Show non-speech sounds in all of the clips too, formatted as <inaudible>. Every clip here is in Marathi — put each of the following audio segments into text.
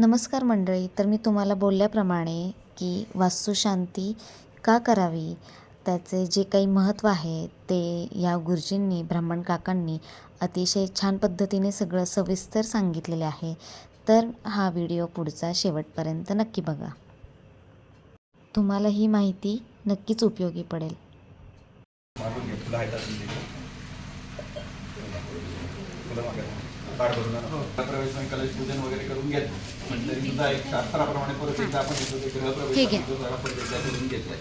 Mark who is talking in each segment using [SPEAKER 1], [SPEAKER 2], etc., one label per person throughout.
[SPEAKER 1] नमस्कार मंडळी तर मी तुम्हाला बोलल्याप्रमाणे की वास्तुशांती का करावी? त्याचे जे काही महत्त्व आहे ते या गुरुजींनी ब्राह्मण काकांनी अतिशय छान पद्धतीने सगळं सविस्तर सांगितलेले आहे. तर हा व्हिडिओ पुढचा शेवटपर्यंत नक्की बघा. तुम्हाला ही माहिती नक्कीच उपयोगी पडेल.
[SPEAKER 2] आण. गृहप्रवेश आणि कलश पूजन वगैरे करून घेत तरी सुद्धा एक शास्त्राप्रमाणे परत एकदा आपण येतो ते गृहप्रवेश आपण करून घेतलाय.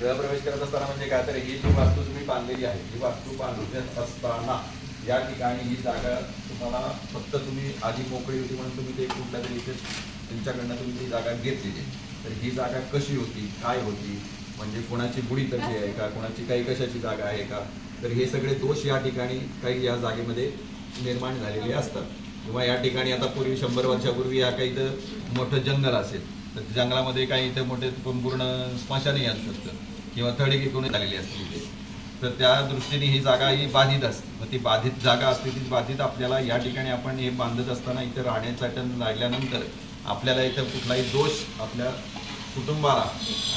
[SPEAKER 2] गृहप्रवेश करत असताना म्हणजे काय तर ही जी वास्तू तुम्ही बांधलेली आहे ही वास्तू बांधत असताना या ठिकाणी ही जागा तुम्हाला फक्त तुम्ही आधी मोकळी होती म्हणून तुम्ही ते कुठल्या तरी इथे त्यांच्याकडनं तुम्ही ती जागा घेतलेली तर ही जागा कशी होती काय होती म्हणजे कोणाची बुडी तशी आहे का कोणाची काही कशाची जागा आहे का? तर हे सगळे दोष या ठिकाणी काही या जागेमध्ये निर्माण झालेले असतात. किंवा या ठिकाणी आता पूर्वी शंभर वर्षापूर्वी या काही इथं मोठं जंगल असेल तर जंगलामध्ये काही इथं मोठे पूर्ण स्मशानही असू शकतं. किंवा थडी कोणी झालेली असते इथे तर त्या दृष्टीने ही जागा ही बाधित असते मग ती बाधित जागा असते ती बाधित आपल्याला या ठिकाणी आपण हे बांधत असताना इथं राहण्यासाठी लागल्यानंतर आपल्याला इथं कुठलाही दोष आपल्या कुटुंबाला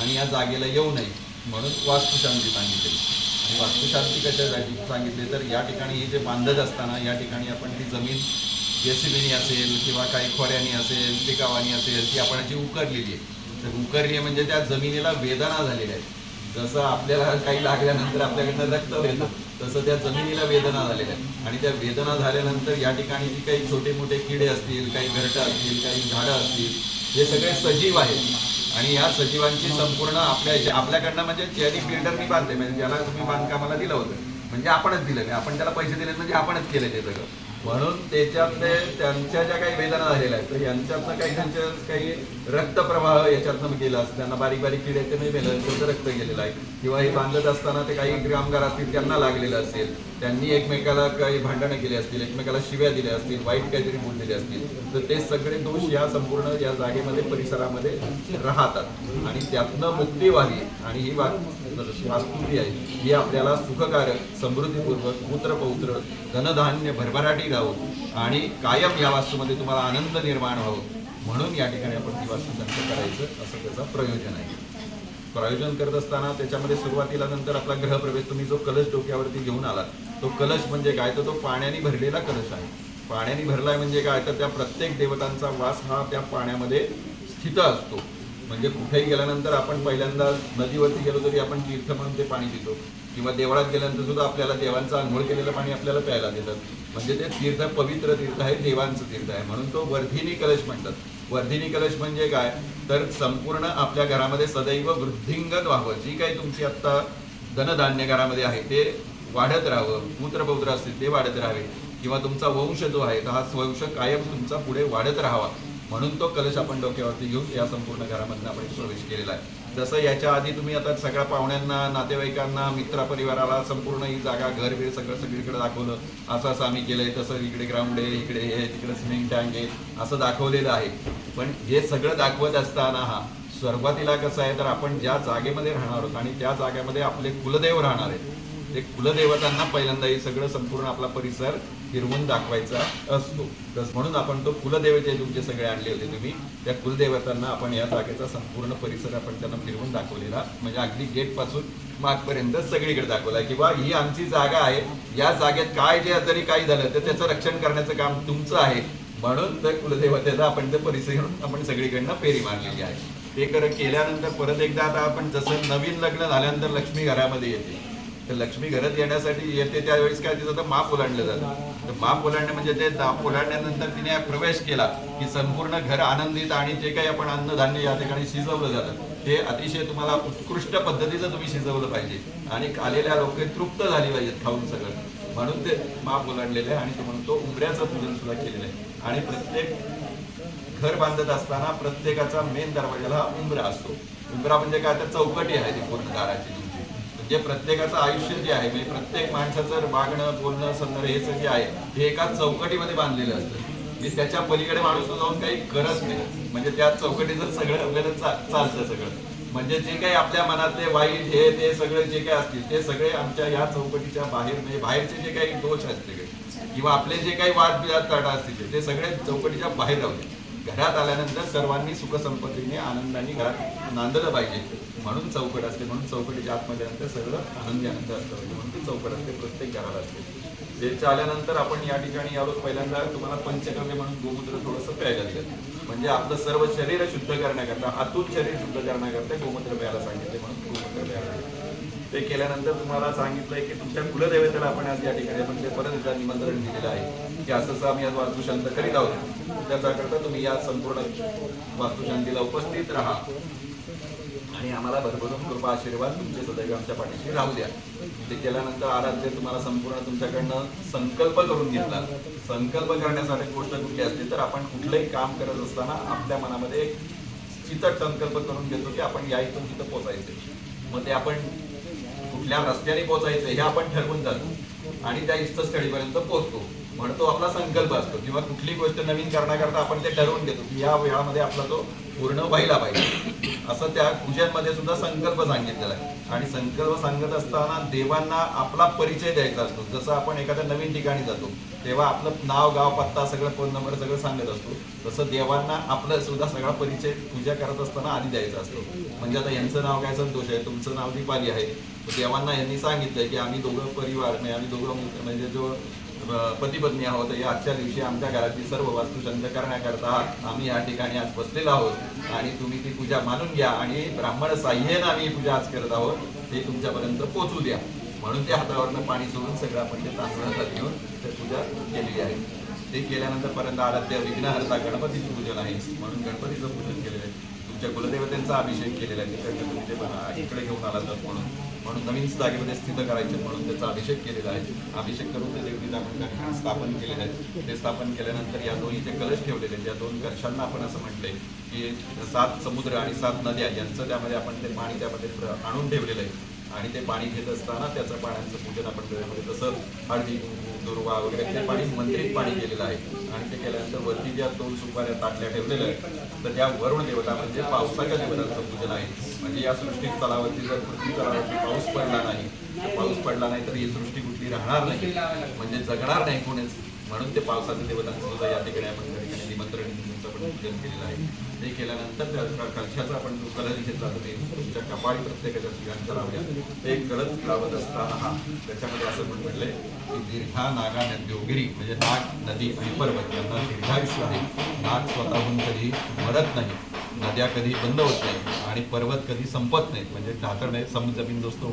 [SPEAKER 2] आणि या जागेला येऊ नये म्हणून वास्तुशांती सांगितली. आणि कशा कशासाठी सांगितले तर या ठिकाणी हे जे बांधत असताना या ठिकाणी आपण ती जमीन जेसीबीनी असेल किंवा काही खोऱ्यानी असेल टिकावानी असेल ती आपण अशी उकरलेली आहे. तर उकरली म्हणजे त्या जमिनीला वेदना झालेल्या आहेत. जसं आपल्याला काही लागल्यानंतर आपल्याकडनं रक्त येतं तसं त्या जमिनीला वेदना झालेल्या आहेत. आणि त्या वेदना झाल्यानंतर या ठिकाणी जी काही छोटे मोठे किडे असतील काही घरटं असतील काही झाडं असतील हे सगळे सजीव आहेत. आणि या सचिवांची संपूर्ण आपल्या आपल्याकडनं म्हणजे चेअरिंग बिल्डर मी बांधले म्हणजे ज्याला तुम्ही बांधकामाला दिलं होतं म्हणजे आपणच दिलं नाही आपण त्याला पैसे दिले म्हणजे आपणच केलं ते सगळं. म्हणून त्याच्यातले त्यांच्या ज्या काही वेदना झालेल्या आहेत तर यांच्यातनं काही त्यांच्या काही रक्तप्रवाह याच्यातनं गेला असतं. त्यांना बारीक बारीक किडे ते नाही मेलं त्यांचं रक्त गेलेलं आहे. किंवा हे बांधत असताना ते काही कामगार असतील त्यांना लागलेलं असेल. त्यांनी एकमेकाला काही भांडणं केली असतील एकमेकाला शिव्या दिल्या असतील वाईट काहीतरी बोललेले असतील तर ते सगळे दोष या संपूर्ण या जागेमध्ये परिसरामध्ये राहतात. आणि त्यातनं मुक्ती व्हावी आणि ही वा वास्तू आहे ही आपल्याला सुखकारक समृद्धीपूर्वक पुत्र पौत्र धनधान्य भरभराटी राहून आणि कायम या वास्तूमध्ये तुम्हाला आनंद निर्माण व्हावं. म्हणून या ठिकाणी आपण ती वास्तू करायचं असं त्याचं प्रयोजन आहे. प्रायोजन करत असताना त्याच्यामध्ये सुरुवातीला नंतर आपला ग्रहप्रवेश तुम्ही जो कलश डोक्यावरती घेऊन आलात तो कलश म्हणजे काय? तर तो पाण्याने भरलेला कलश आहे. पाण्याने भरलाय म्हणजे काय? तर त्या प्रत्येक देवतांचा वास हा त्या पाण्यामध्ये स्थित असतो. म्हणजे कुठेही गेल्यानंतर आपण पहिल्यांदा नदीवरती गेलो तरी आपण तीर्थ म्हणून ते पाणी पितो. किंवा देवळात गेल्यानंतर सुद्धा आपल्याला देवांचं आंघोळ केलेलं पाणी आपल्याला प्यायला देतात. म्हणजे ते तीर्थ पवित्र तीर्थ आहे देवांचं तीर्थ आहे. म्हणून तो वर्धिनी कलश म्हणतात. वर्धिनी कलश म्हणजे काय? तर संपूर्ण आपल्या घरामध्ये सदैव वृद्धिंगत व्हावं. जी काही तुमची आत्ता धनधान्य घरामध्ये आहे ते वाढत राहावं. पुत्रपौत्र असतील ते वाढत राहावे. किंवा तुमचा वंश जो आहे हा वंश कायम तुमचा पुढे वाढत राहावा. म्हणून तो कलश आपण डोक्यावरती घेऊन या संपूर्ण घरामधनं आपण प्रवेश केलेला आहे. जसं याच्या आधी तुम्ही आता सगळ्या पाहुण्यांना नातेवाईकांना मित्रपरिवाराला संपूर्ण ही जागा घर बीर सगळं सगळीकडे दाखवलं. असं असं आम्ही केलंय तसं इकडे ग्राउंड आहे इकडे हे तिकडे स्विमिंग टँक आहे असं दाखवलेलं आहे. पण हे सगळं दाखवत असताना हा स्वर्गातीला कसं आहे तर आपण ज्या जागेमध्ये राहणार आहोत आणि त्या जागेमध्ये आपले कुलदेव राहणार आहेत. ते कुलदेवतांना पहिल्यांदा हे सगळं संपूर्ण आपला परिसर फिरवून दाखवायचा असतो. तस म्हणून आपण तो कुलदेवते तुमचे सगळे आणले होते तुम्ही त्या कुलदेवतांना आपण या जागेचा संपूर्ण परिसर आपण त्यांना फिरवून दाखवलेला म्हणजे अगदी गेटपासून मागपर्यंत सगळीकडे दाखवला. किंवा ही आमची जागा आहे या जागेत काय जे जरी काही झालं तर त्याचं रक्षण करण्याचं काम तुमचं आहे. म्हणून तर कुलदेवतेचा आपण ते परिसर घेऊन आपण सगळीकडनं फेरी मारलेली आहे. ते कर केल्यानंतर परत एकदा आता आपण जसं नवीन लग्न झाल्यानंतर लक्ष्मी घरामध्ये येते. तर लक्ष्मी घरात येण्यासाठी येते त्यावेळेस काय तिचं तर माप ओलांडलं जातं. तर माप ओलांडणे म्हणजे ते माप ओलांडल्यानंतर तिने प्रवेश केला की संपूर्ण घर आनंदित आणि जे काही आपण अन्नधान्य या ठिकाणी शिजवलं जातं ते अतिशय तुम्हाला उत्कृष्ट पद्धतीचं तुम्ही शिजवलं पाहिजे. आणि आलेल्या लोक तृप्त झाली पाहिजेत खाऊन सगळं. म्हणून ते माप ओलांडलेलं आहे आणि तो म्हणून तो उंबऱ्याचं पूजन सुद्धा केलेलं आहे. आणि प्रत्येक घर बांधत असताना प्रत्येकाचा मेन दरवाजाला उंबरा असतो. उंबरा म्हणजे काय? तर चौकटी आहे ती पूर्ण दाराची. जे म्हणजे प्रत्येकाचं आयुष्य जे आहे म्हणजे प्रत्येक माणसाचं वागणं बोलणं सन्नर हे सगळे आहे हे एका चौकटीमध्ये बांधलेलं असतं. म्हणजे त्याच्या पलीकडे माणूस जाऊन काही करत नाही. म्हणजे त्या चौकटीचं सगळं आपल्याला चालतं सगळं. म्हणजे जे काही आपल्या मनातले वाईट हे ते सगळे जे काही असतील ते सगळे आमच्या या चौकटीच्या बाहेर म्हणजे बाहेरचे जे काही दोष असतील किंवा आपले जे काही वाद विवाद काढा असतील ते सगळे चौकटीच्या बाहेर राहते घरात आल्यानंतर सर्वांनी सुखसंपत्तीने आनंदाने घरात नांदलं पाहिजे. म्हणून चौकट असते म्हणून चौकटीच्या आतमध्ये नंतर सगळं आनंदी आनंद असतं. म्हणून ती चौकट असते प्रत्येक घराला असते. त्याच्या आल्यानंतर आपण या ठिकाणी यावर पहिल्यांदा तुम्हाला पंचकव्य म्हणून गोमूत्र थोडंसं प्यायला दिलं म्हणजे आपलं सर्व शरीर शुद्ध करण्याकरता आतून शरीर शुद्ध करण्याकरता गोमूत्र प्यायला सांगितले म्हणून गोमूत्र प्यायला दिलं. ते केल्यानंतर तुम्हाला सांगितलंय की तुमच्या कुलदेवतेला आपण आज या ठिकाणी म्हणजे ते परत एकदा निमंत्रण दिलेलं आहे. की असं आम्ही आज वास्तुशांत करीत आहोत. त्याच्याकरता तुम्ही या संपूर्ण वास्तुशांतीला उपस्थित राहा. आणि आम्हाला भरभरून कृपा आशीर्वाद तुमचे सदैव आमच्या पाठीशी राहू द्या. ते केल्यानंतर आराध्य तुम्हाला संपूर्ण तुमच्याकडनं संकल्प करून घेतला. संकल्प करण्यासाठी गोष्ट कुठली असते तर आपण कुठलंही काम करत असताना आपल्या मनामध्ये एक चितट संकल्प करून घेतो की आपण या इथून तिथं पोचायचे मग ते आपण कुठल्या रस्त्याने पोहोचायचं हे आपण ठरवून जातो आणि त्या इष्टस्थळीपर्यंत पोहोचतो. म्हणून तो आपला संकल्प असतो किंवा कुठली गोष्ट नवीन करण्याकरता आपण ते ठरवून घेतो की या वेळामध्ये आपला तो पूर्ण व्हायला पाहिजे. असं त्या पूजांमध्ये सुद्धा संकल्प सांगितलेला आहे. आणि संकल्प सांगत असताना देवांना आपला परिचय द्यायचा असतो. जसं आपण एखाद्या नवीन ठिकाणी जातो तेव्हा आपलं नाव गाव पत्ता सगळं फोन नंबर सगळं सांगत असतो. तसं देवांना आपलं सुद्धा सगळा परिचय पूजा करत असताना आधी द्यायचा असतो. म्हणजे आता यांचं नाव काय संतोष आहे तुमचं नाव दीपाली आहे देवांना यांनी सांगितलंय की आम्ही दोघं परिवार म्हणजे आम्ही दोघं म्हणजे जो पती पत्नी आहोत या आजच्या दिवशी आमच्या घरातली सर्व वास्तुशांत करण्याकरता आम्ही या ठिकाणी आज बसलेलो आहोत. आणि तुम्ही ती पूजा मानून घ्या आणि ब्राह्मण साह्येनं आम्ही पूजा आज करत आहोत ते तुमच्यापर्यंत पोचू द्या. म्हणून ते हातावरनं पाणी सोडून सगळं आपण ते घेऊन ते पूजा केलेली आहे. ते केल्यानंतर पर्यंत आराध्य विघ्नहर्ता गणपतीचं पूजन आहे. म्हणून गणपतीचं पूजन केलेलं आहे. तुमच्या कुलदेवतेंचा अभिषेक केलेला आहे. तिकडे तुम्ही ते इकडे घेऊन आला तर म्हणून. म्हणून नवीन जागेमध्ये स्थित करायचे म्हणून त्याचा अभिषेक केलेला आहे. अभिषेक करून ते देवतीचं आपण स्थापन केलेलं आहे ते स्थापन केल्यानंतर या दोन्ही ते कलश ठेवलेले आहेत या दोन कलशांना आपण असं म्हटलंय की सात समुद्र आणि सात नद्या यांचं त्यामध्ये आपण ते पाणी त्यामध्ये आणून ठेवलेलं आहे. आणि ते पाणी घेत असताना त्याचं पाण्याचं पूजन आपण त्याच्यामध्ये तसं हळदी दुर्वा वगैरे ते पाणी मंत्रित पाणी केलेलं आहे. आणि ते केल्यानंतर वरती ज्या दोन सुपाऱ्या ताटल्या ठेवलेल्या आहेत तर त्या वरुण देवता म्हणजे पावसाच्या देवतांचं पूजन आहे. म्हणजे या सृष्टी तलावरती जर पृथ्वी तलावरती पाऊस पडला नाही तर पाऊस पडला नाही तर ही सृष्टी कुठली राहणार नाही. म्हणजे जगणार नाही कोणीच. म्हणून ते पावसाच्या देवतांचं सुद्धा या ठिकाणी आपण तुमचं पण आहे. ते केल्यानंतर त्या कलशाचा आपण जो कलर घेतला तुम्ही तुमच्या कपाळी प्रत्येकाच्या ठिकाणी लावल्या ते कलश लावत असताना हा त्याच्यामध्ये असं पण म्हटलंय की दीर्घा नागा नद्योगिरी म्हणजे नाग नदी आणि पर्वत यांना दीर्घायुष्य आहे. नाग स्वतःहून कधी मरत नाही नद्या कधी बंद होत नाही आणि पर्वत कधी संपत नाहीत म्हणजे ढाकळ नाही समुद्र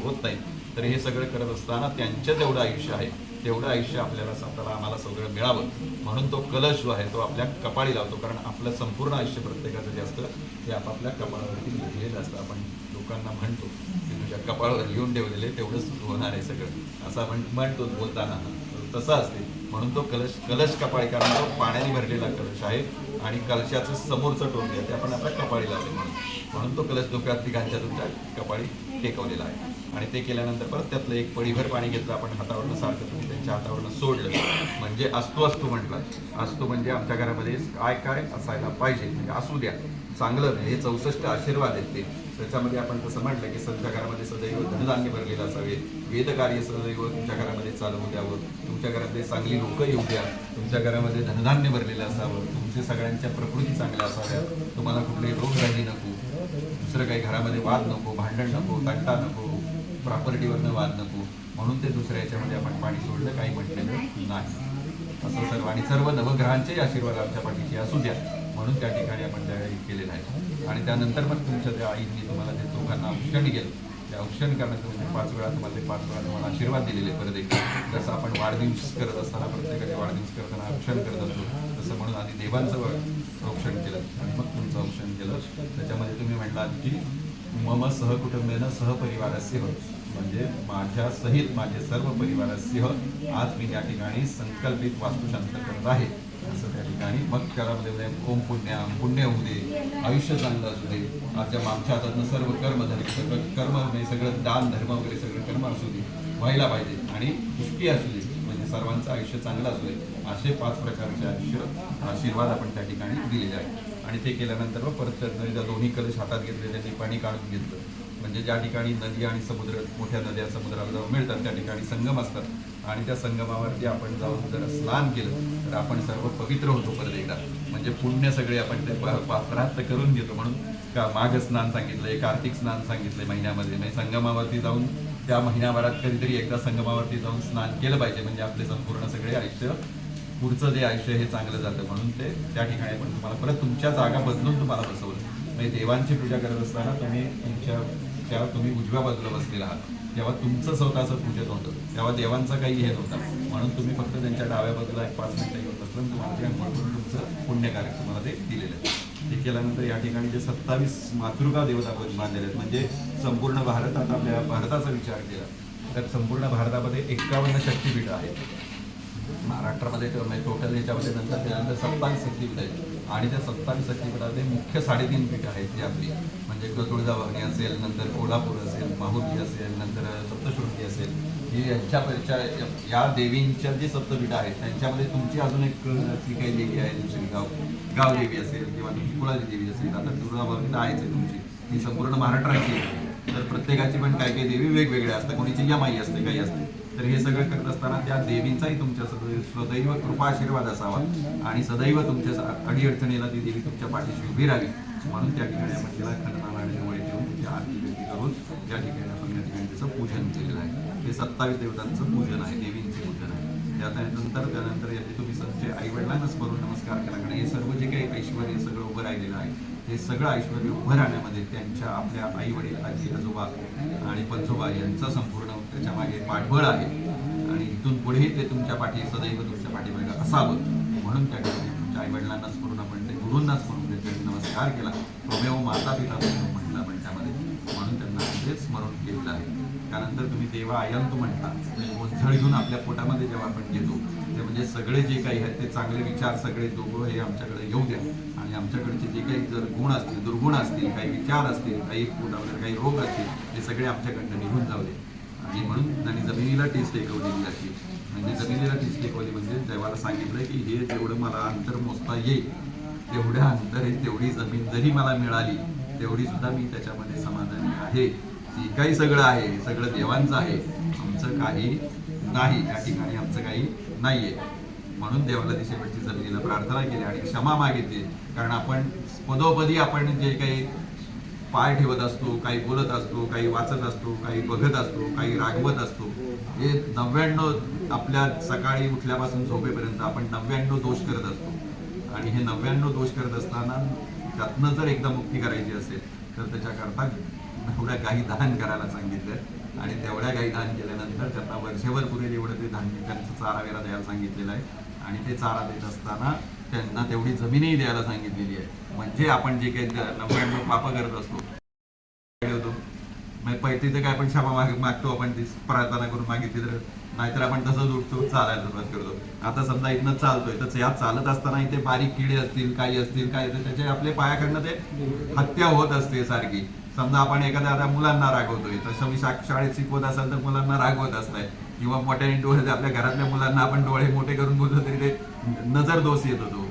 [SPEAKER 2] होत नाही. तर हे सगळं करत असताना त्यांचं जेवढं आयुष्य आहे. तेवढं आयुष्य आपल्याला स्वतःला आम्हाला सगळं मिळावं. म्हणून तो कलश जो आहे तो आपल्या कपाळी लावतो कारण आपलं संपूर्ण आयुष्य प्रत्येकाचं जे असतं ते आपापल्या कपाळावरती लिहिलेलं असतं. आपण लोकांना म्हणतो की तुझ्या कपाळावर लिहून ठेवलेले तेवढंच होणार आहे सगळं. असं म्हण म्हणतो बोलताना. तसं असते. म्हणून तो कलश कलश कपाळी कारण तो पाण्याने भरलेला कलश आहे आणि कलशाचं समोरचं टोक आहे ते आपण आपल्या कपाळी लावले म्हणून. म्हणून तो कलश डोक्यात तिघांच्या तुमच्या कपाळी टेकवलेला आहे. आणि ते केल्यानंतर परत त्यातलं एक पडीभर पाणी घेतलं आपण हातावरनं सारखं तुम्ही त्यांच्या हातावरनं सोडलं. म्हणजे असतो असतो म्हटलं. असतो म्हणजे आमच्या घरामध्ये काय काय असायला पाहिजे. म्हणजे असू द्या. चांगलं नाही. हे चौसष्ट आशीर्वाद आहेत ते. त्याच्यामध्ये आपण तसं म्हटलं की तुमच्या घरामध्ये सदैव धनधान्य भरलेलं असावे. वेदकार्य सदैव तुमच्या घरामध्ये चालू द्यावं. तुमच्या घरातले चांगली लोकं येऊ द्या. तुमच्या घरामध्ये धनधान्य भरलेलं असावं. तुमच्या सगळ्यांच्या प्रकृती चांगल्या असाव्या तुम्हाला कुठली रोगराजी नको. दुसरं काही घरामध्ये वाद नको भांडण नको तंटा नको. प्रॉपर्टीवरनं वाद नको. म्हणून ते दुसऱ्या याच्यामध्ये आपण पाणी सोडलं काही म्हटलेलं नाही. असं सर्व आणि सर्व नवग्रहांचे आशीर्वाद आमच्या पाठीशी असू द्या. म्हणून त्या ठिकाणी आपण त्यावेळी केलेलं आहे. आणि त्यानंतर मग तुमच्या त्या आईंनी तुम्हाला ते दोघांना औक्षण केलं ते औक्षण करण्याचं तुम्ही पाच वेळा तुम्हाला ते पाच वेळा तुम्हाला आशीर्वाद दिलेले परत एक जसं आपण वाढदिवस करत असताना प्रत्येकाचे वाढदिवस करताना औक्षण करत असतो तसं म्हणून आधी देवांचं व- औक्षण केलं आणि मग तुमचं औक्षण केलं. त्याच्यामध्ये तुम्ही म्हटलात की मम सहकुटुंबेन सहपरिवारस्य म्हणजे माझ्या सहित माझे सर्व परिवारासह आज मी या ठिकाणी संकल्पित वास्तुशांत करत आहे. असं त्या ठिकाणी मग त्याला ओम पुण्याम पुण्य होऊ दे आयुष्य चांगलं असू दे आजच्या आमच्या हातातनं सर्व कर्म झाले सगळं कर्म म्हणजे सगळं दान धर्म वगैरे सगळं कर्म असू दे व्हायला पाहिजे आणि पुष्टी असू दे म्हणजे सर्वांचं आयुष्य चांगलं असू दे असे पाच प्रकारचे आयुष्य आशीर्वाद आपण त्या ठिकाणी दिलेले आहे आणि ते केल्यानंतर मग परत एकदा दोन्ही कलश हातात घेतले त्यांनी पाणी काढून घेतलं. म्हणजे ज्या ठिकाणी नदी आणि समुद्र मोठ्या नद्या समुद्राला जाऊन मिळतात त्या ठिकाणी संगम असतात. आणि त्या संगमावरती आपण जाऊन जर स्नान केलं तर आपण सर्व पवित्र होतो परत एकदा. म्हणजे पुण्य सगळे आपण ते प- प्राप्त करून घेतो. म्हणून का माघ स्नान सांगितलंय कार्तिक स्नान सांगितलंय महिन्यामध्ये. म्हणजे संगमावरती जाऊन त्या महिन्याभरात कधीतरी एकदा संगमावरती जाऊन स्नान केलं पाहिजे. म्हणजे आपले संपूर्ण सगळे आयुष्य पुढचं जे आयुष्य हे चांगलं जातं. म्हणून ते त्या ठिकाणी आपण तुम्हाला परत तुमच्या जागा बदलून तुम्हाला बसवलं. म्हणजे देवांची पूजा करत असताना तुम्ही तुमच्या तेव्हा तुम्ही उजव्या बाजूला बसलेला आहात. तेव्हा तुमचं स्वतःचं पूजन होतं. तेव्हा देवांचा काही हे नव्हता. म्हणून तुम्ही फक्त त्यांच्या डाव्या बाजूला एक पाच मिनिटं येऊन बसलं तुम्हाला ते अंघोळ तुमचं पुण्यकार्य तुम्हाला ते दिलेलं आहे. ते केल्यानंतर या ठिकाणी जे सत्तावीस मातृका देवता बांधलेले आहेत म्हणजे संपूर्ण भारतात आपल्या भारताचा विचार केला तर संपूर्ण भारतामध्ये एक्कावन्न शक्तीपीठं आहेत. महाराष्ट्रामध्ये टोटल म्हणजे याच्यामध्ये नंतर त्यानंतर सत्तावीस शक्तीपीठ आहेत. आणि त्या सत्तावीस शक्तीपीठामध्ये मुख्य साडेतीन पीठ आहेत जी आपली. म्हणजे तुळजाभवानी असेल नंतर कोल्हापूर असेल माहुली असेल नंतर सप्तशृंगी असेल. ही यांच्यापेक्षा या देवींच्या जी सप्तपीठ आहेत त्यांच्यामध्ये तुमची अजून एक ती काही देवी आहे दुसरी गाव गाव देवी असेल किंवा तुमची कुळाची देवी असेल. आता तुळजाभवानी आहेच आहे तुमची. ती संपूर्ण महाराष्ट्राची आहे. तर प्रत्येकाची पण काही काही देवी वेगवेगळ्या असतात. कोणीची यमाई असते काही असते. तर हे सगळं करत असताना त्या देवींचाही तुमच्या सदैव सदैव कृपा आशीर्वाद असावा. आणि सदैव तुमच्या अडीअडचणीला ती देवी तुमच्या पाठीशी उभी राहावी. म्हणून त्या ठिकाणी आपण तिला खंडनारायण जवळ ठेवून तिची आरती व्यक्ती करून त्या ठिकाणी आपण या ठिकाणी त्याचं पूजन केलेलं आहे. हे सत्तावीस देवतांचं पूजन आहे देवींचं पूजन आहे. त्यानंतर त्यानंतर याची तुम्ही तुमचे आई वडिलांना स्मरून नमस्कार केला. कारण हे सर्व जे काही ऐश्वर सगळं उभं राहिलेलं आहे हे सगळं ऐश्वर उभं राहण्यामध्ये त्यांच्या आपल्या आई वडील आजी आजोबा आणि पंजोबा यांचं संपूर्ण त्याच्यामागे पाठबळ आहे. आणि इथून पुढेही ते तुमच्या पाठी सदैव तुमच्या पाठीमागे असावं. म्हणून त्या ठिकाणी तुमच्या आई वडिलांना स्मरून आपण ते गुरूंना स्मरून त्यांनी नमस्कार केला. त्वमेव माता पिता म्हणून म्हटलं आपण त्यामध्ये. म्हणून त्यांना ते स्मरण केलेलं आहे. त्यानंतर तुम्ही देवा आयंत म्हणता. म्हणजे गोंधळ घेऊन आपल्या पोटामध्ये जेव्हा आपण घेतो ते म्हणजे सगळे जे काही आहेत ते चांगले विचार सगळे दोघं हे आमच्याकडे येऊ द्या. आणि आमच्याकडचे जे काही जर गुण असतील दुर्गुण असतील काही विचार असतील काही पोटामध्ये काही रोग असतील ते सगळे आमच्याकडनं निघून जाऊ दे आणि म्हणून त्यांनी जमिनीला टीस टेकवलेली जाते म्हणजे जमिनीला टेस्ट टेकवली म्हणजे देवाला सांगितलं की हे जेवढं मला अंतर मोजता येईल तेवढ्या अंतरे तेवढी जमीन जरी मला मिळाली तेवढी सुद्धा मी त्याच्यामध्ये समाधानी आहे. जे काही सगळं आहे सगळं देवांचं आहे आमचं काही नाही या ठिकाणी आमचं काही नाही आहे म्हणून देवाला ती शेवटची जमिनीला प्रार्थना केली आणि क्षमा मागितली. कारण आपण पदोपदी आपण जे काही पाय ठेवत असतो काही बोलत असतो काही वाचत असतो काही बघत असतो काही रागवत असतो हे नव्याण्णव आपल्या सकाळी उठल्यापासून झोपेपर्यंत आपण नव्याण्णव दोष करत असतो. आणि हे नव्याण्णव दोष करत असताना त्यातनं जर एकदा मुक्ती करायची असेल तर त्याच्याकरता एवढ्या काही दान करायला सांगितलं आणि तेवढ्या काही दान केल्यानंतर त्यांना वर्षभर पुरेल एवढं ते धान्य त्यांचं चारा वेळा द्यायला सांगितलेलं आहे. आणि ते चारा देत असताना त्यांना तेवढी जमीनही द्यायला सांगितलेली आहे. म्हणजे आपण जे काही नव्याण्णव पापं करत असतो होतो? मग पैसे तर काय आपण क्षमा माग मागतो आपण ती प्रार्थना करून मागितली तर नाहीतर आपण तसंच उठतो चालायला सुरुवात करतो. आता समजा इथनं चालतोय तर या चालत असताना इथे बारीक किडे असतील काही असतील काय त्याच्या आपल्या पायाकडनं ते हत्या होत असते सारखी. समजा आपण एखाद्या आता मुलांना रागवतोय तसं मी शाळेत शिकवत असाल तर मुलांना रागवत असताय किंवा मोठ्याने डोळे आपल्या घरातल्या मुलांना आपण डोळे मोठे करून बोललो तरी ते नजर दोष येत होतो.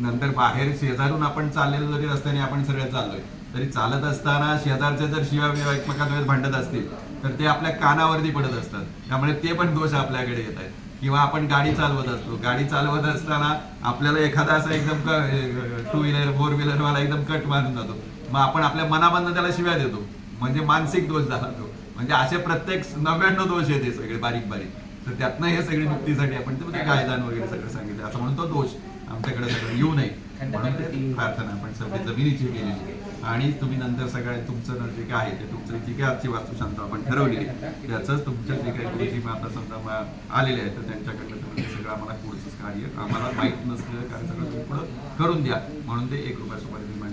[SPEAKER 2] नंतर बाहेर शेजारून आपण चाललेलो जरी रस्त्याने आपण सगळे चाललोय तरी चालत असताना शेजारचे जर शिवा बिवा वेळेस भांडत असतील तर ते आपल्या कानावरती पडत असतात. त्यामुळे ते पण दोष आपल्याकडे येत आहेत. किंवा आपण गाडी चालवत असतो. गाडी चालवत असताना आपल्याला एखादा असा एकदम टू व्हीलर फोर व्हीलर वाला एकदम कट मारून जातो. मग आपण आपल्या मनामधनं त्याला शिव्या देतो. म्हणजे मानसिक दोष झाला तो. म्हणजे असे प्रत्येक नव्याण्णव दोष येते सगळे बारीक बारीक. तर त्यातनं हे सगळी मुक्तीसाठी आपण ते म्हणजे कायदान वगैरे सगळं सांगितलं. असं म्हणून तो दोष आमच्याकडे सगळं येऊ नये. म्हणून ते प्रार्थना आपण सगळी जमिनीची केलेली आणि तुम्ही नंतर सगळ्या तुमचं जे काय आहे ते तुमचं जी काय आजची वास्तुशांत आपण ठरवली आहे त्याचंच तुमच्या जे काही गुरुजी माता समजा आलेले आहेत तर त्यांच्याकडनं तुम्ही ते सगळं आम्हाला पुढचंच कार्य आम्हाला माहीत नसलेलं कार्य सगळं तुम्ही पुढं करून द्या. म्हणून ते एक रुपया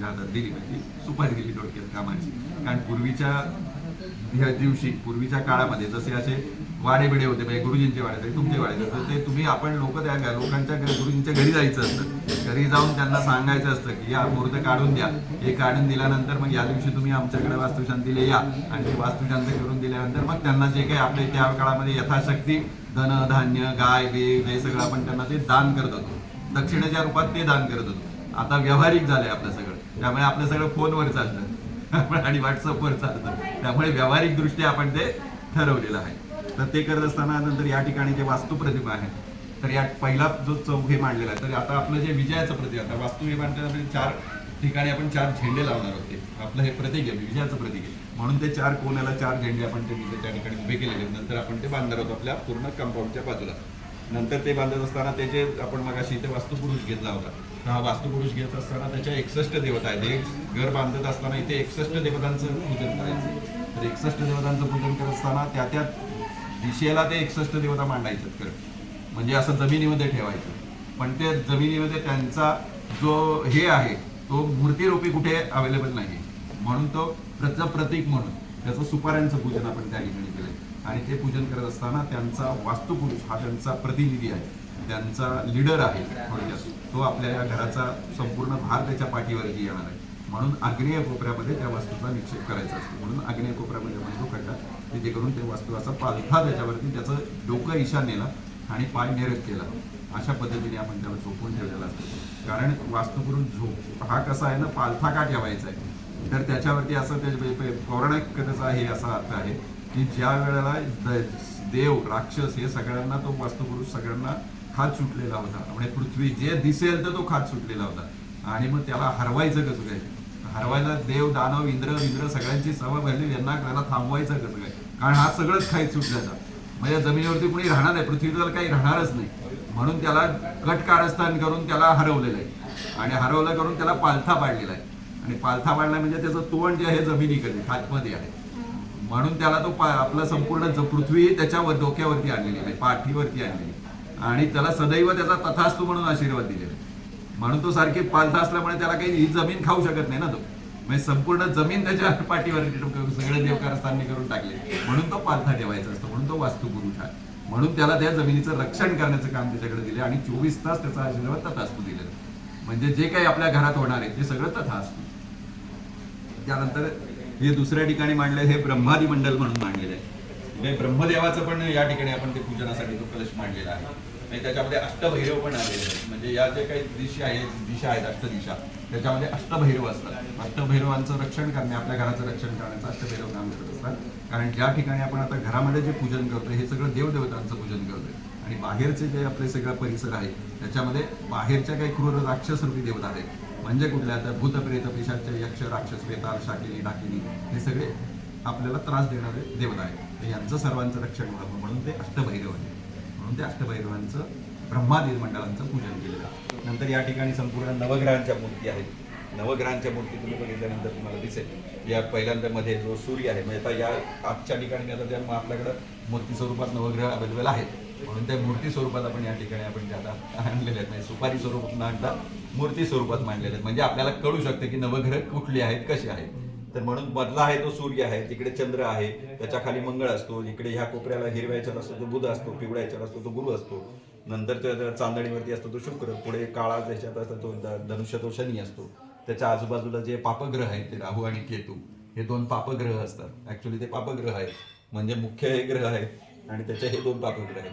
[SPEAKER 2] सुपारी तुम्ही माझ्या दिली म्हणजे सुपारी दिली थोडक्यात कामाची. कारण पूर्वीच्या ह्या दिवशी पूर्वीच्या काळामध्ये जसे असे वाडे बिडे होते म्हणजे गुरुजींचे वाडे होते तुमचे वाडे होते ते तुम्ही आपण लोक त्या लोकांच्या गुरुजींच्या घरी जायचं असतं. घरी जाऊन त्यांना सांगायचं असतं की या मुहूर्त काढून द्या. हे काढून दिल्यानंतर मग या दिवशी तुम्ही आमच्याकडे वास्तुशांतीला या. आणि ते वास्तुशांती करून दिल्यानंतर मग त्यांना जे काही आपले त्या काळामध्ये यथाशक्ती धन धान्य गाय बे हे सगळं आपण त्यांना ते दान करत होतो. दक्षिणेच्या रूपात ते दान करत होतो. आता व्यावहारिक झालंय आपलं सगळं. त्यामुळे आपलं सगळं फोनवर चालतं. आणि व्हॉट्सअपवर चालतं. त्यामुळे व्यावहारिक दृष्ट्या आपण ते ठरवलेलं आहे. तर ते करत असताना नंतर या ठिकाणी जे वास्तुप्रतिमा आहे तर या पहिला जो चौक हे मांडलेला आहे तर आता आपलं जे विजयाचं प्रतीक आता वास्तू हे मांडताना चार ठिकाणी आपण चार झेंडे लावणार होते. आपलं हे प्रतीक आहे विजयाचं प्रतीक आहे. म्हणून ते चार कोणाला चार झेंडे आपण ते त्या ठिकाणी उभे केलेले नंतर आपण ते बांधणार होतो आपल्या पूर्ण कंपाऊंडच्या बाजूला. नंतर ते बांधत असताना त्याचे आपण मगाशी इथे वास्तुपुरुष घेतला होता हा वास्तुपुरुष घेत असताना त्याच्या एकसष्ट देवता आहेत. हे घर बांधत असताना इथे एकसष्ट देवतांचं पूजन करायचं. तर एकसष्ट देवतांचं पूजन करत असताना त्या त्या दिशेला ते एकसष्ट देवता मांडायचं खरं. म्हणजे असं जमिनीमध्ये ठेवायचं. पण ते जमिनीमध्ये त्यांचा जो हे आहे तो मूर्तीरूपी कुठे अवेलेबल नाही म्हणून तो त्याचं प्रतीक म्हणून त्याचं सुपाऱ्यांचं पूजन आपण त्या ठिकाणी केलं आणि ते पूजन करत असताना त्यांचा वास्तुपुरुष हा त्यांचा प्रतिनिधी आहे. त्यांचा लीडर आहे थोडक्यात. तो आपल्या या घराचा संपूर्ण भार त्याच्या पाठीवरती येणार आहे. म्हणून आग्नेय कोपऱ्यामध्ये त्या वास्तूचा निक्षेप करायचा असतो. म्हणून आग्नेय कोपऱ्यामध्ये आपण तो खड्डा तिथे करून ते वास्तू असा पालथा त्याच्यावरती त्याचं डोकं ईशान्येला आणि पाय नेरत केला. अशा पद्धतीने आपण त्याला झोपून ठेवलेला असतो. कारण वास्तुपुरुष झोप हा कसा आहे ना पालथा का ठेवायचा आहे? तर त्याच्यावरती असं त्याच्या पौराणिक कथेचा हे असा अर्थ आहे. की ज्या वेळेला देव राक्षस हे सगळ्यांना तो वास्तुपुरुष सगळ्यांना खात सुटलेला होता. म्हणजे पृथ्वी जे दिसेल तर तो खात सुटलेला होता. आणि मग त्याला हरवायचं कसं काय? हरवायला देव दानव इंद्र इंद्र सगळ्यांची सवय भरली यांना त्याला थांबवायचं कसं काय? कारण हा सगळंच खायत सुटल्याचा म्हणजे जमिनीवरती कुणी राहणार नाही. पृथ्वीवर काही राहणारच नाही. म्हणून त्याला कट कारस्थान करून त्याला हरवलेलं आहे. आणि हरवलं करून त्याला पालथा पाडलेला आहे. आणि पालथा पाडला म्हणजे त्याचं तोंड जे आहे जमिनीकडे खातमध्ये आहे. म्हणून त्याला तो पा- आपला संपूर्ण पृथ्वी त्याच्यावर डोक्यावरती आणलेली आहे पाठीवरती आणलेली. आणि त्याला सदैव त्याचा तथास्तू म्हणून आशीर्वाद दिलेला म्हणून तो सारखी पालथा असल्यामुळे त्याला काही ही जमीन खाऊ शकत नाही ना तो. म्हणजे संपूर्ण जमीन त्याच्या <laughs> पाठीवर सगळे देवकारस्थानी करून टाकले. म्हणून तो पालथा ठेवायचा असतो म्हणून तो वास्तुपुरुष आहे. म्हणून त्याला त्या जमिनीचं रक्षण करण्याचं काम त्याच्याकडे दिले आणि चोवीस तास त्याचा आशीर्वाद तथास्तू दिलेला म्हणजे जे काही आपल्या घरात होणार आहे ते सगळं तथास्तू. त्यानंतर हे दुसऱ्या ठिकाणी मांडले हे ब्रह्मादी मंडल म्हणून मांडलेलं आहे. म्हणजे ब्रह्मदेवाचं पण या ठिकाणी आपण ते पूजनासाठी तो कलश मांडलेला आहे. आणि त्याच्यामध्ये अष्टभैरव पण आलेले आहेत. म्हणजे या जे काही दिशा आहेत दिशा आहेत अष्टदिशा त्याच्यामध्ये अष्टभैरव असतात. अष्टभैरवांचं रक्षण करणे आपल्या घराचं रक्षण करण्याचं अष्टभैरव काम करत असतात. कारण ज्या ठिकाणी आपण आता घरामध्ये जे पूजन करतोय हे सगळं देवदेवतांचं पूजन करतोय. आणि बाहेरचे जे आपले सगळा परिसर आहे त्याच्यामध्ये बाहेरच्या काही क्रूर राक्षस रूपी देवता आहेत. म्हणजे कुठल्या तर भूतप्रेत पिशाच यक्ष राक्षस वेताल शाकिनी डाकिनी हे सगळे आपल्याला त्रास देणारे देवता आहेत तर यांचं सर्वांचं रक्षण व्हावं म्हणून ते अष्टभैरव आहे म्हणून ते अष्टभैरवांचं ब्रह्मादेव मंडळांचं पूजन केलेलं आहे. नंतर या ठिकाणी संपूर्ण नवग्रहांच्या मूर्ती आहेत. नवग्रहांच्या मूर्ती तुम्ही बघितल्यानंतर तुम्हाला दिसेल. या पहिल्यांदा मध्ये जो सूर्य आहे म्हणजे आता या आजच्या ठिकाणी आता त्या आपल्याकडं मूर्ती स्वरूपात नवग्रह अवेलेबल आहेत. म्हणून त्या मूर्ती स्वरूपात आपण या ठिकाणी आपण त्या आता आणलेल्या आहेत म्हणजे सुपारी स्वरूपात न आणता मूर्ती स्वरूपात मांडलेल्या आहेत. म्हणजे आपल्याला कळू शकते की नवग्रह कुठले आहेत कसे आहेत. तर म्हणून मधला आहे तो सूर्य आहे तिकडे चंद्र आहे त्याच्याखाली मंगळ असतो इकडे ह्या कोपऱ्याला हिरव्या याच्यात असतो तो बुध असतो पिवळ्या याच्यात असतो तो गुरु असतो. नंतर चांदणीवरती असतो तो शुक्र पुढे काळा ज्याच्यात असतो तो धनुष्य तो शनी असतो. त्याच्या आजूबाजूला जे पापग्रह आहेत ते राहू आणि केतू हे दोन पापग्रह असतात. ऍक्च्युली ते पापग्रह आहेत. म्हणजे मुख्य हे ग्रह आहेत. आणि त्याचे हे दोन पापग्रह आहेत?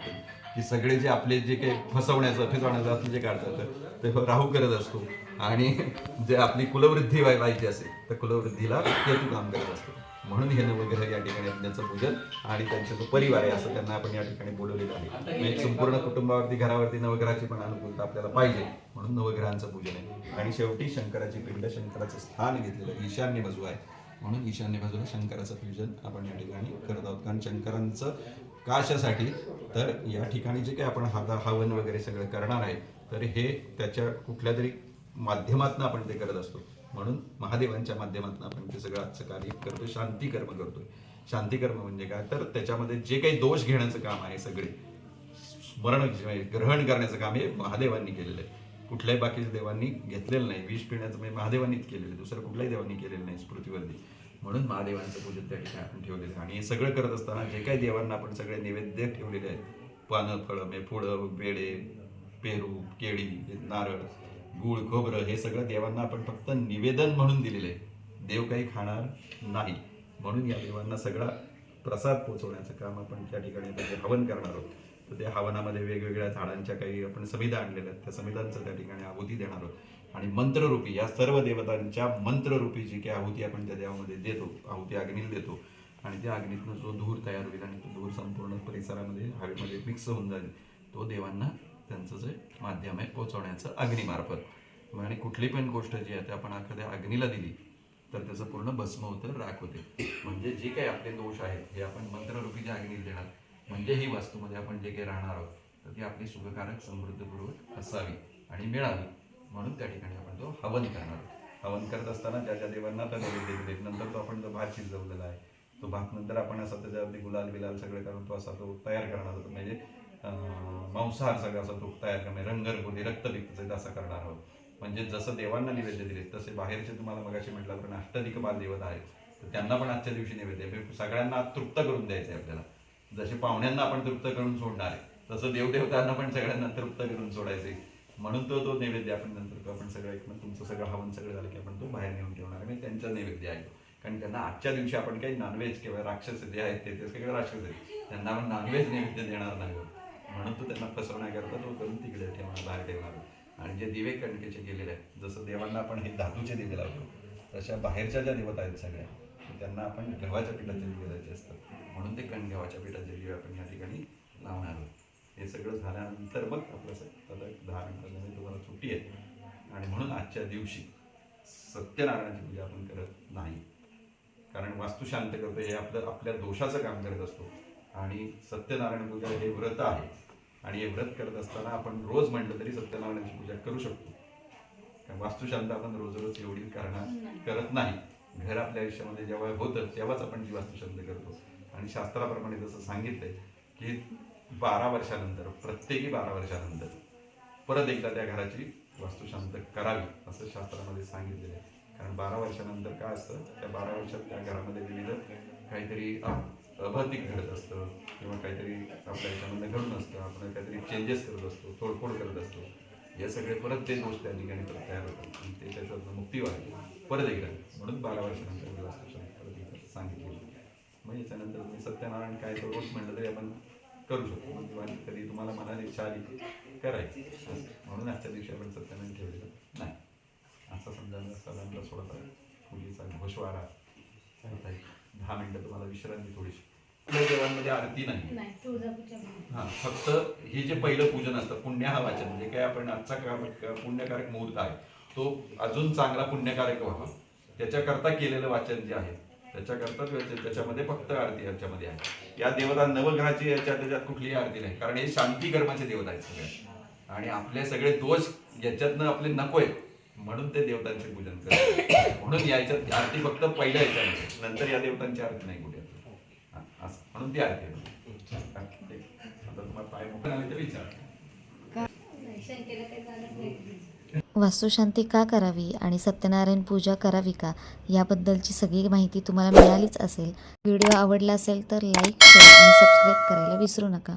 [SPEAKER 2] की सगळे जे आपले जे काही फसवण्याचं फिसवण्याचं असं जे काढतात ते राहू करत असतो. आणि जे आपली कुलवृद्धी व्हाय- व्हायची असेल तर कुलवृद्धीला केतू काम करत असतो. म्हणून हे नवग्रह या ठिकाणी त्यांचं पूजन आणि त्यांचा जो परिवार आहे असं त्यांना आपण या ठिकाणी बोलवलेलं आहे. म्हणजे संपूर्ण कुटुंबावरती घरावरती नवग्रहाची पण अनुकूलता आपल्याला पाहिजे. म्हणून नवग्रहांचं पूजन आहे. आणि शेवटी शंकराची पिंड शंकराचं स्थान घेतलेलं ईशान्य बाजू आहे. म्हणून ईशान्य बाजूला शंकराचं पूजन आपण या ठिकाणी करत आहोत. कारण शंकरांचं काशासाठी तर या ठिकाणी जे काही आपण हाता हवन वगैरे सगळं करणार आहे तर हे त्याच्या कुठल्या तरी माध्यमातून आपण ते करत असतो. म्हणून महादेवांच्या माध्यमातून आपण ते सगळं आजचं कार्य करतो शांती कर्म करतोय. शांती कर्म म्हणजे काय? तर त्याच्यामध्ये जे काही दोष घेण्याचं काम आहे सगळे स्मरण ग्रहण करण्याचं काम हे महादेवांनी केलेलं आहे. कुठल्याही बाकीच्या देवांनी घेतलेलं नाही. विष पिण्याचं म्हणजे महादेवांनीच केलेलं आहे. दुसरं कुठल्याही देवांनी केलेलं नाही स्मृतीवरती म्हणून महादेवांचं पूजन त्या ठिकाणी आपण ठेवलेलं आहे. आणि हे सगळं करत असताना जे काही देवांना आपण सगळे नैवेद्य ठेवलेले आहेत. पानं फळं म्हणजे फुळं बेडे पेरू केळी नारळ गूळ खोबरं हे सगळं देवांना आपण फक्त निवेदन म्हणून दिलेलं आहे. देव काही खाणार नाही. म्हणून या देवांना सगळा प्रसाद पोचवण्याचं काम आपण त्या ठिकाणी हवन करणार आहोत. तर त्या हवनामध्ये वेगवेगळ्या झाडांच्या काही आपण समिधा आणलेल्या आहेत. त्या समिधांचं त्या ठिकाणी आहुती देणार आहोत. आणि मंत्ररूपी या सर्व देवतांच्या मंत्ररूपी जी काही आहुती आपण त्या देवामध्ये देतो आहुती अग्नीला देतो आणि त्या अग्नीतनं जो धूर तयार होईल आणि तो धूर संपूर्ण परिसरामध्ये हवेमध्ये मिक्स होऊन जाईल तो देवांना त्यांचं जे माध्यम आहे पोचवण्याचं अग्नीमार्फत. आणि कुठली पण गोष्ट जी आहे ते आपण एखाद्या अग्नीला दिली तर त्याचं पूर्ण भस्म होतं राख होते. म्हणजे जे काही आपले दोष आहेत हे आपण मंत्ररूपी ज्या अग्नीला देणार म्हणजे ही वस्तूमध्ये आपण जे काही राहणार आहोत तर ती आपली सुखकारक समृद्धपूर्वक असावी आणि मिळावी. म्हणून त्या ठिकाणी आपण तो हवन करणार आहोत. हवन करत असताना ज्या ज्या देवांना तर नैवेद्य देत नंतर तो आपण जो भात शिजवलेला आहे तो भात नंतर आपण असा त्याच्यावरती गुलाल बिलाल सगळं करून तो असा तो तयार करणार होतो म्हणजे मांसाहार सगळं असा तो तयार करणे म्हणजे रंगरगोली रक्तपित्त असं करणार आहोत. म्हणजे जसं देवांना नैवेद्य दिले तसे बाहेरचे तुम्हाला मगाशी म्हटलं पण अष्टधिक बाल देवता आहेत तर त्यांना पण आजच्या दिवशी नैवेद्य म्हणजे सगळ्यांना तृप्त करून द्यायचं आहे आपल्याला. जसे पाहुण्यांना आपण तृप्त करून सोडणार आहे तसं देवदेवतांना पण सगळ्यांना तृप्त करून सोडायचे म्हणून तो तो नैवेद्य आपण नंतर आपण सगळं एक तुमचं सगळं हवन सगळं झालं की आपण तो बाहेर नेऊन ठेवणार आणि त्यांचा नैवेद्य आहे. कारण त्यांना आजच्या दिवशी आपण काही नॉनव्हेज किंवा राक्षस जे आहेत ते सगळे राक्षस आहेत. त्यांना आपण नॉनव्हेज नैवेद्य देणार नाही. म्हणून तो त्यांना फसवण्याकरता तो करून तिकडे ठेवणार बाहेर ठेवणार. आणि जे दिवे कणकेचे केलेले आहेत जसं देवांना आपण हे धातूचे दिवे लावतो तशा बाहेरच्या ज्या देवता आहेत सगळ्या त्यांना आपण गव्हाच्या पिठाचे द्यायचे असतात म्हणून ते कण गव्हाच्या पिठाचे दिवे आपण या ठिकाणी लावणार आहोत. हे सगळं झाल्यानंतर मग आपलं स- आता एक दहा मिनिटांमध्ये तुम्हाला सुट्टी आहे. आणि म्हणून आजच्या दिवशी सत्यनारायणाची पूजा आपण करत नाही. कारण वास्तू शांत करतो हे आपलं आपल्या दोषाचं काम करत असतो. आणि सत्यनारायण पूजा हे व्रत आहे. आणि हे व्रत करत असताना आपण रोज म्हटलं तरी सत्यनारायणाची पूजा करू शकतो. कारण वास्तुशांत आपण रोज रोज एवढी करणार करत नाही. घर आपल्या आयुष्यामध्ये जेव्हा होतं तेव्हाच आपण जी वास्तुशांत करतो. आणि शास्त्राप्रमाणे जसं सांगितलंय की बारा वर्षानंतर प्रत्येकी बारा वर्षानंतर परत एकदा त्या घराची वास्तुशांत करावी असं शास्त्रामध्ये सांगितलेलं आहे. कारण बारा वर्षानंतर काय असतं त्या बारा वर्षात त्या घरामध्ये विविध काहीतरी अभौतिक घडत असतं किंवा काहीतरी आपल्या याच्यामध्ये घडून असतं आपण काहीतरी चेंजेस करत असतो तोडफोड करत असतो. हे सगळे परत ते दोष त्या ठिकाणी परत तयार होतात. आणि ते त्याच्यातून मुक्ती व्हावी परत एकदा. म्हणून बारा वर्षानंतर परत एकदा सांगितली मग याच्यानंतर तुम्ही सत्यनारायण काय तो रोज म्हणलं तरी आपण करू शकतो. मग किंवा कधी तुम्हाला मनात इच्छा आली करायची. म्हणून आजच्या दिवशी आपण सत्यनारायण ठेवलेलं नाही. असं समजा साधारणतः सोडत आहे. पूजेचा घोषवारा दहा मिनटं तुम्हाला विश्रांती थोडीशी. देवांमध्ये आरती नाही.
[SPEAKER 3] नाही तुळजापूरच्या मागे.
[SPEAKER 2] हा फक्त हे जे पहिलं पूजन असतं पुण्य हा वाचन म्हणजे काय आपण आजचा का- पुण्यकारक मुहूर्त आहे तो अजून चांगला पुण्यकारक व्हावा. त्याच्याकरता केलेलं वाचन जे आहे त्याच्याकरता त्याच्या- त्याच्यामध्ये फक्त आरती याच्यामध्ये आहे. या देवता नवग्रहाची याच्या त्याच्यात कुठलीही आरती नाही कारण हे शांती कर्माचे देवता आहेत सगळे. आणि आपले सगळे दोष याच्यातनं आपले नकोय म्हणून ते देवतांचे पूजन करतात. म्हणून याच्यात आरती फक्त पहिल्या याच्यामध्ये नंतर या देवतांची आरती नाही कुठे. म्हणून ती
[SPEAKER 1] वास्तुशांती का करावी आणि सत्यनारायण पूजा करावी का? याबद्दलची सगळी माहिती तुम्हाला मिळालीच असेल. व्हिडिओ आवडला असेल तर लाईक शेअर आणि सबस्क्राईब करायला विसरू नका.